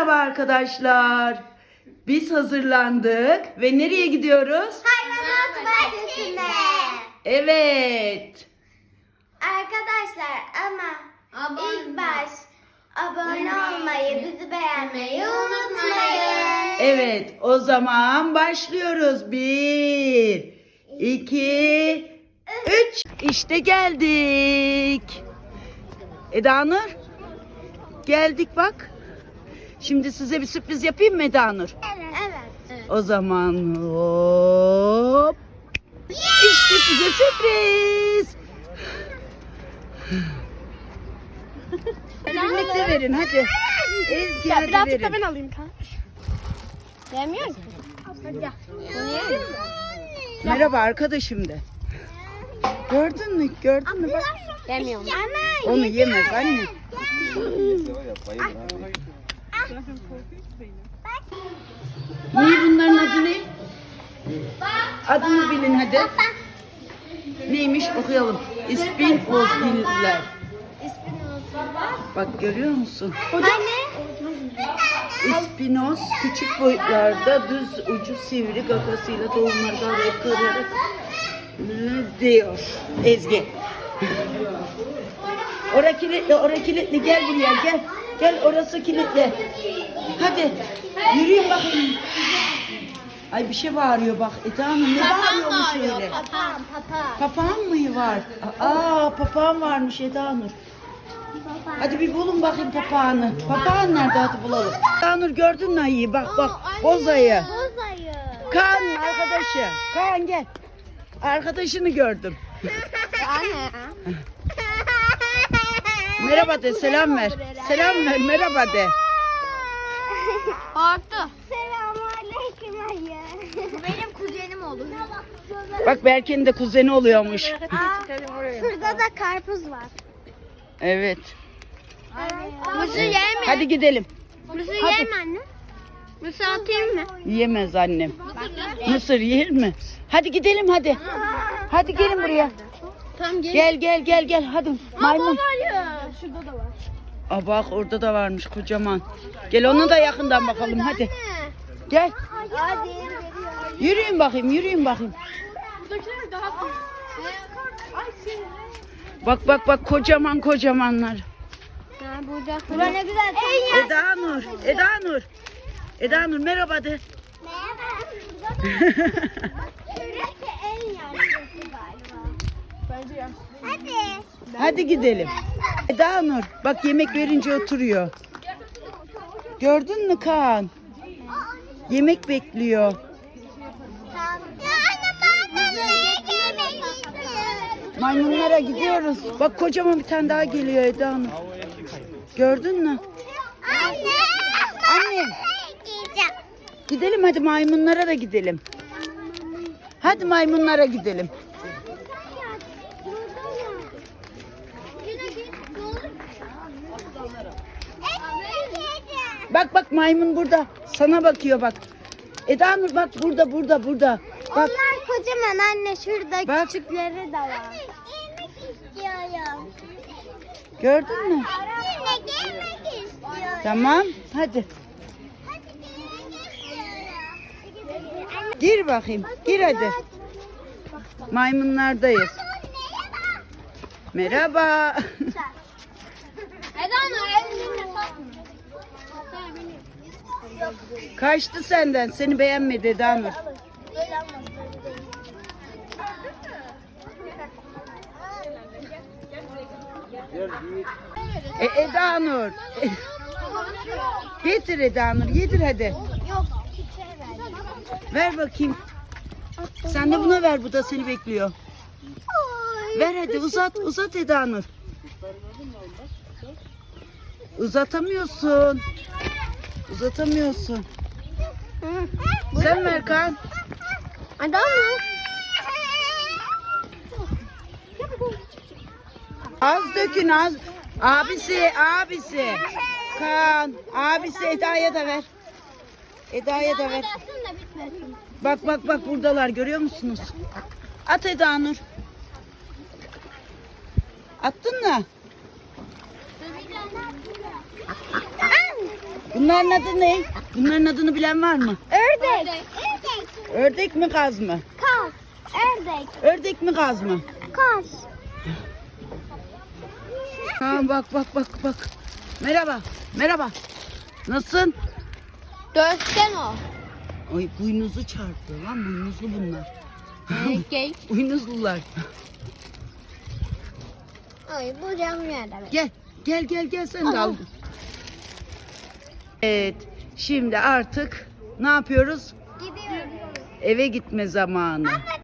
Merhaba arkadaşlar. Biz hazırlandık ve nereye gidiyoruz? Hayvanat bahçesinde. Evet. Arkadaşlar ama ilk baş abone olmayı, bizi beğenmeyi unutmayın. Evet, o zaman başlıyoruz. Bir, iki, üç. İşte geldik. Eda Nur, geldik bak. Şimdi size bir sürpriz yapayım mı Eda Nur? Evet. evet. O zaman hop. İşte size sürpriz. Hadi birlikte verin hadi. Ezgi hadi Birazcık verin. da ben alayım kan. Hadi gel. Ye. Merhaba arkadaşım de. Gördün mü? Gördün mü? Bak. Yemiyorum. Onu yemez anne. Ne bunların adı ne? Adını bilin hadi. Neymiş okuyalım. İspinozbiller. Bak görüyor musun? İspinoz küçük boyutlarda düz ucu sivri gagasıyla tohumları kavrayıp kırarak diyor Ezgi. Ora kilitli, ora kilitli. Gel buraya gel. Gel orası kilitli. Hadi yürüyün bakayım. Ay bir şey bağırıyor bak. Eda Hanım ne bağırıyormuş öyle? Papağan, papağan. Papağan mı var? Aa papağan varmış Eda Nur. Hadi bir bulun bakayım papağanı. Papağan nerede hadi bulalım. Eda Nur gördün mü ayıyı? Bak bak boz ayı. Boz ayı. Kaan'ın arkadaşı. Kaan gel. Arkadaşını gördüm. Anne. Merhaba de selam ver. Selam ver merhaba de. Korktu. Selamünaleyküm ayı. Bu benim kuzenim olur. Bak Berke'nin de kuzeni oluyormuş. Şurada da karpuz var. Evet. Mısır yer mi? Hadi gidelim. Mısır yer mi anne? Mısır atayım mı? Yemez annem. Mısır yer mi? Hadi gidelim hadi. Hadi gelin buraya. Tamam gel. Gel gel gel gel hadi. Maymun. Şurada da var. Aa bak orada da varmış kocaman. Gel onu da yakından bakalım hadi. Gel. Hadi. Yürüyün bakayım yürüyün bakayım. Buradakiler daha büyük. Bak bak bak kocaman kocamanlar. Ha burada. Bura ne güzel. Eda Nur. Eda Nur. Eda Nur merhaba de. Şuradaki en yaşlısı galiba. Bence. Hadi. Hadi gidelim. Eda Nur bak yemek verince oturuyor. Gördün mü Kaan? Yemek bekliyor. Anne Maymunlara gidiyoruz. Bak kocaman bir tane daha geliyor Eda Nur. Gördün mü? Anne. Yiyeceğim. Gidelim hadi maymunlara da gidelim. Hadi maymunlara gidelim. Bak bak maymun burada. Sana bakıyor bak. Eda Nur bak burada burada burada. Bak Onlar kocaman anne şurada Bak. küçükleri de var. Yemek istiyorum. gördün mü? Yemek yemek istiyorum. Tamam hadi. Gir bakayım. Gir hadi. Maymunlardayız. Merhaba. Eda Kaçtı senden. Seni beğenmedi Eda Nur. E, Eda Nur. Getir Eda Nur. Yedir hadi. Yok. Ver bakayım. Sen de buna ver. Bu da seni bekliyor. Ver hadi uzat. Uzat Eda Nur. Uzatamıyorsun. Uzatamıyorsun. Sen ver Kaan. Eda Nur. Az dökün az. Abisi, abisi. Kaan, abisi Eda'ya da ver. Eda'ya da ver. Bak bak bak buradalar görüyor musunuz? At Eda Nur. Attın mı? Bunların adı ne? Bunların adını bilen var mı? Ördek. Ördek. Ördek mi kaz mı? Kaz. Ördek. Ördek mi kaz mı? Kaz. Ha, bak bak bak bak. Merhaba. Merhaba. Nasılsın? Dörtten o. Ay boynuzu çarpıyor lan boynuzlu bunlar. Erkek. Boynuzlular. Ay bu cam. Gel gel gel gel sen de al. Evet şimdi artık ne yapıyoruz? Gidiyorum. Eve gitme zamanı. Anne